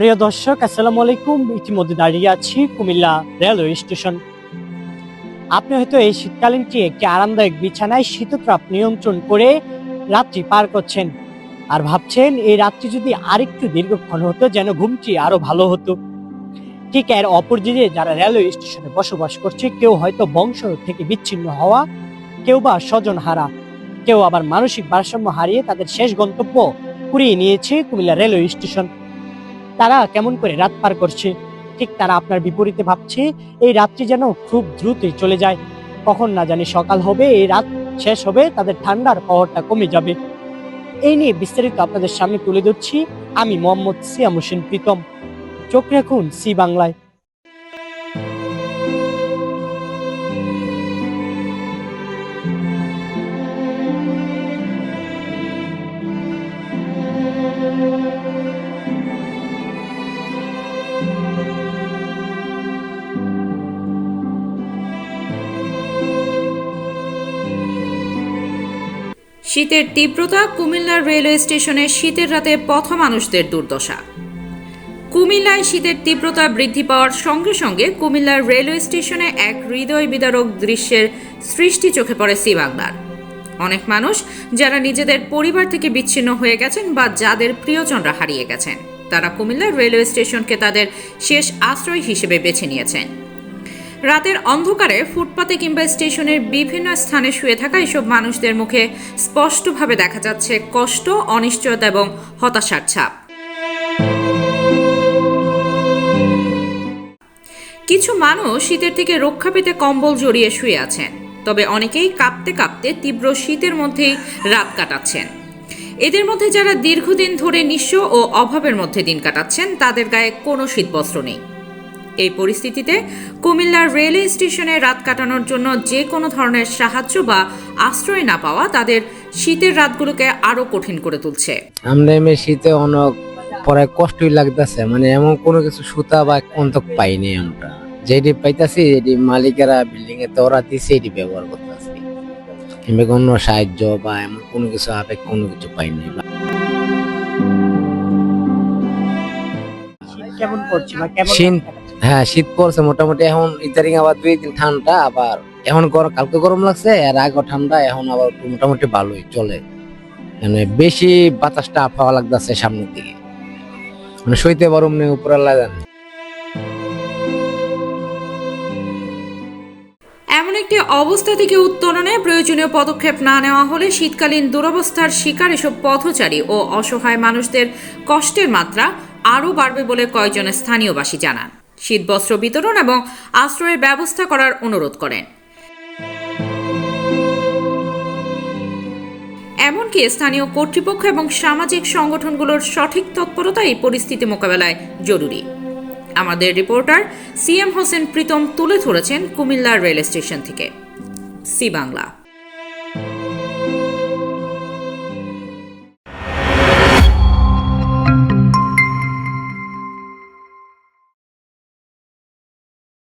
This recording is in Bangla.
প্রিয় দর্শক, আসসালামু আলাইকুম। ইতিমধ্যে দাঁড়িয়ে আছি কুমিল্লা রেলওয়ে স্টেশন। আপনি হয়তো এই শীতকালীনটি একটি আরামদায়ক বিছানায় শীততাপ নিয়ন্ত্রণ করে রাত্রি পার করছেন আর ভাবছেন এই রাত্রি যদি আরেকটু দীর্ঘক্ষণ হতো, যেন ঘুমটি আরও ভালো হতো। ঠিক এর অপরদিকে যারা রেলওয়ে স্টেশনে বসবাস করছে, কেউ হয়তো বংশ থেকে বিচ্ছিন্ন হওয়া, কেউ বা স্বজন হারা, কেউ আবার মানসিক ভারসাম্য হারিয়ে তাদের শেষ গন্তব্য কুড়িয়ে নিয়েছে কুমিল্লা রেলওয়ে স্টেশন। তারা কেমন করে রাত পার করছে? ঠিক তারা আপনার বিপরীতে ভাবছে, এই রাত্রি যেন খুব দ্রুতই চলে যায়। কখন না জানি সকাল হবে, এই রাত শেষ হবে, তাদের ঠান্ডার পাওয়ারটা কমে যাবে। এই নিয়ে বিস্তারিত আপনাদের সামনে তুলে ধরছি, আমি মোহাম্মদ সিয়াম হোসেন প্রীতম। চোখ রাখুন সি বাংলায়। শীতের তীব্রতা কুমিল্লার রেলওয়ে স্টেশনে শীতের রাতে পথ মানুষদের দুর্দশা। কুমিল্লায় শীতের তীব্রতা বৃদ্ধি পাওয়ার সঙ্গে সঙ্গে কুমিল্লার রেলওয়ে স্টেশনে এক হৃদয় বিদারক দৃশ্যের সৃষ্টি চোখে পড়ে সি বাংলার। অনেক মানুষ যারা নিজেদের পরিবার থেকে বিচ্ছিন্ন হয়ে গেছেন বা যাদের প্রিয়জনরা হারিয়ে গেছেন, তারা কুমিল্লার রেলওয়ে স্টেশনকে তাদের শেষ আশ্রয় হিসেবে বেছে নিয়েছেন। রাতের অন্ধকারে ফুটপাতে কিংবা স্টেশনের বিভিন্ন স্থানে শুয়ে থাকা এসব মানুষদের মুখে স্পষ্টভাবে দেখা যাচ্ছে কষ্ট, অনিশ্চয়তা এবং হতাশার ছাপ। কিছু মানুষ শীতের থেকে রক্ষা পেতে কম্বল জড়িয়ে শুয়ে আছেন, তবে অনেকেই কাঁপতে কাঁপতে তীব্র শীতের মধ্যেই রাত কাটাচ্ছেন। এদের মধ্যে যারা দীর্ঘদিন ধরে নিঃস্ব ও অভাবের মধ্যে দিন কাটাচ্ছেন, তাদের গায়ে কোনো শীতবস্ত্র নেই। এই পরিস্থিতিতে কুমিল্লার রেলওয়ে স্টেশনে রাত কাটানোর জন্য যে কোনো ধরনের সাহায্য বা আশ্রয় না পাওয়া তাদের শীতের রাতগুলোকে আরও কঠিন করে তুলছে। আমরা এমনি শীতে অনেক পরে কষ্টই লাগতেছে মানে এমন কোনো কিছু সুতা বা অন্তক পাইনি আমরা। যেটি পাইতাছি এটি মালিকেরা বিল্ডিং এ তো ওরা দিছে এটি ব্যবহার করতেছি। কিংবা কোনো সাহায্য বা এমন কোনো কিছু আবেগ কোনো কিছু পাইনি। কেমন পড়ছে বা কেমন শীত- হ্যাঁ শীত পড়ছে মোটামুটি। এখন ইদারিং আবার দুই দিন ঠান্ডা, আবার এখন গরম কালকে গরম লাগছে, আর আগে ঠান্ডা, এখন আবার মোটামুটি ভালোই চলে। মানে বেশি বাতাসটা পাওয়া লাগতেছে সামনের দিকে। মানে সইতে পারুম নেই উপরে লাগান এমন একটি অবস্থা থেকে উত্তরণে প্রয়োজনীয় পদক্ষেপ না নেওয়া হলে শীতকালীন দুরবস্থার শিকার এসব পথচারী ও অসহায় মানুষদের কষ্টের মাত্রা আরও বাড়বে বলে কয়েকজন স্থানীয়বাসী জানান। শীতবস্ত্র বিতরণ এবং আশ্রয়ের ব্যবস্থা করার অনুরোধ করেন। এমনকি স্থানীয় কর্তৃপক্ষ এবং সামাজিক সংগঠনগুলোর সঠিক তৎপরতা এই পরিস্থিতি মোকাবেলায় জরুরি। আমাদের রিপোর্টার সিএম হোসেন প্রীতম তুলে ধরেছেন কুমিল্লার রেল স্টেশন থেকে। সি বাংলা।